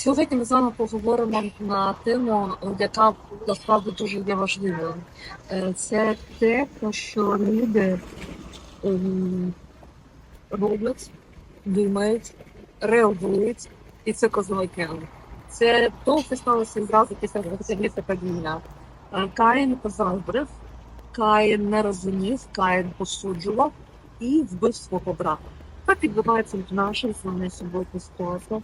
Сьогодні ми з вами поговоримо на тему, яка насправді дуже є важливою. Е, Це те, про що люди ем, роблять, думають, реагують, і це козлики. Це то, що сталося зразу після після падіння. Е, Каїн позаздрив, Каїн не розумів, Каїн посуджував і вбив свого брата. Так відбувається в нашій з вами сьогодні ситуація.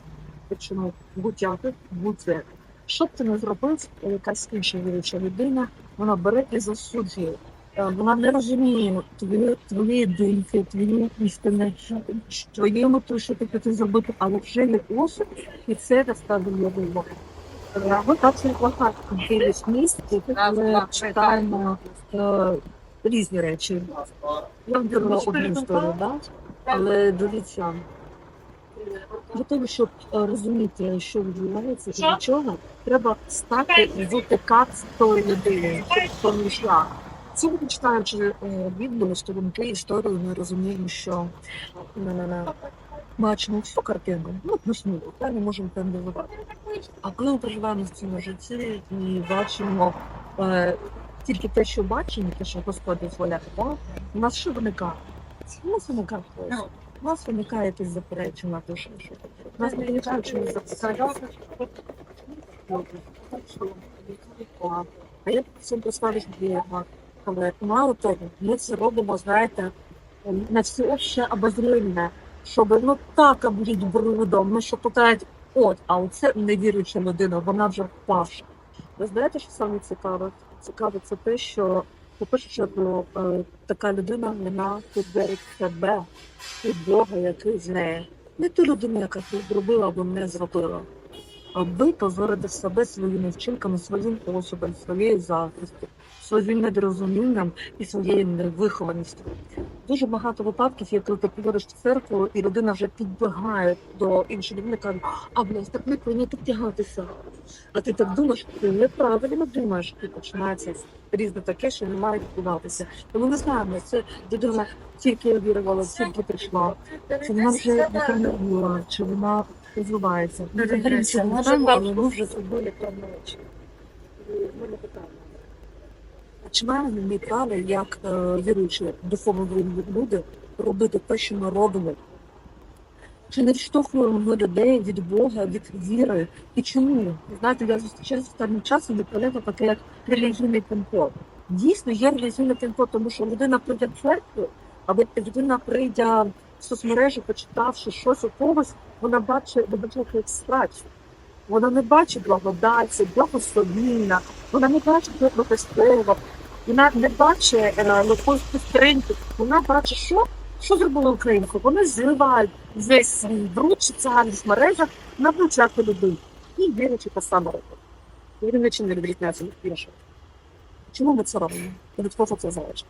Починав гутяти, гуце. Що б ти не зробив, якась інша віруюча людина, вона бере і засуджує. Е, Вона не розуміє твої, твої думки, твої істини, твої мети, що ти хотів зробити, але вже є осуд, і це вибор. Е, Ми бачимо багато кількість місць, ми читаємо е, різні речі. Я вибрала одну історію, да? але дивіться, для того, щоб е, розуміти, що відбувається і до чого, треба стати ТК з тої людини, хто не йшла. Сьогодні читаючи Біблію, сторінки, історію, ми розуміємо, що е, бачимо всю картину, ну плюс-мінус, та не можемо пендувати. А коли ми проживаємо в цьому житті і бачимо е, тільки те, що бачимо, те, що Господь дозволяє, у нас що виникає? У нас виникає. У нас виникає якесь заперечення, що. У нас не виникає чомусь заперечення. А я цим поставлю вірно. Але мало того, ми це робимо, знаєте, на всеобще обозріння, щоб ну так обліть брудом, ну що питають, от, а оце невіруюча людина, вона вже впавша. Ви знаєте, що саме цікаве? Цікаве це те, що по-перше, що е, така людина вона підберуть себе від Бога, який з нею. Не ту людину, яка зробила або не зробила. А ви позорите себе своїми вчинками, своїм особом, своєю захистю, своїм недорозумінням і своєю невихованістю. Дуже багато випадків, є, коли ти приходиш в церкву, і людина вже підбігає до іншої людини, каже, а в нас так не прийнято тягатися. А ти так думаєш, ти неправильно думаєш, і починається різне таке, що не має відбуватися. Тому ми знаємо, це людина тільки вірувала, тільки прийшла. Чи вона вже напевно віра, чи вона розвивається. Ми взагалі нічого не знаємо, але ми вже зробили певні речі. І в мене питання. А Чи маємо ми право, як е, віруючі духовно люди, робити те, що ми робимо? Чи не відштовхуємо ми людей від Бога, від віри? І чому? Ви Знаєте, я зустрічаю з останнім часом відповідно таке, як релігійний пінкод. Дійсно, є релігійний пінкод, тому що людина прийде в церкву, або людина прийде в соцмережі, почитавши щось у когось, вона бачить, як страчу. Вона не бачить благодаті, благословіння, вона не бачить доброго слова, вона не бачить е, якоїсь підтримки, вона бачить, що, що зробила українка. Вони зривають весь свій бруд в соціальних мережах на плечах людей. І вірячи та саме робити. І Вони чи не відрізняються від інших. Чому ми це робимо? Від кого це залежить?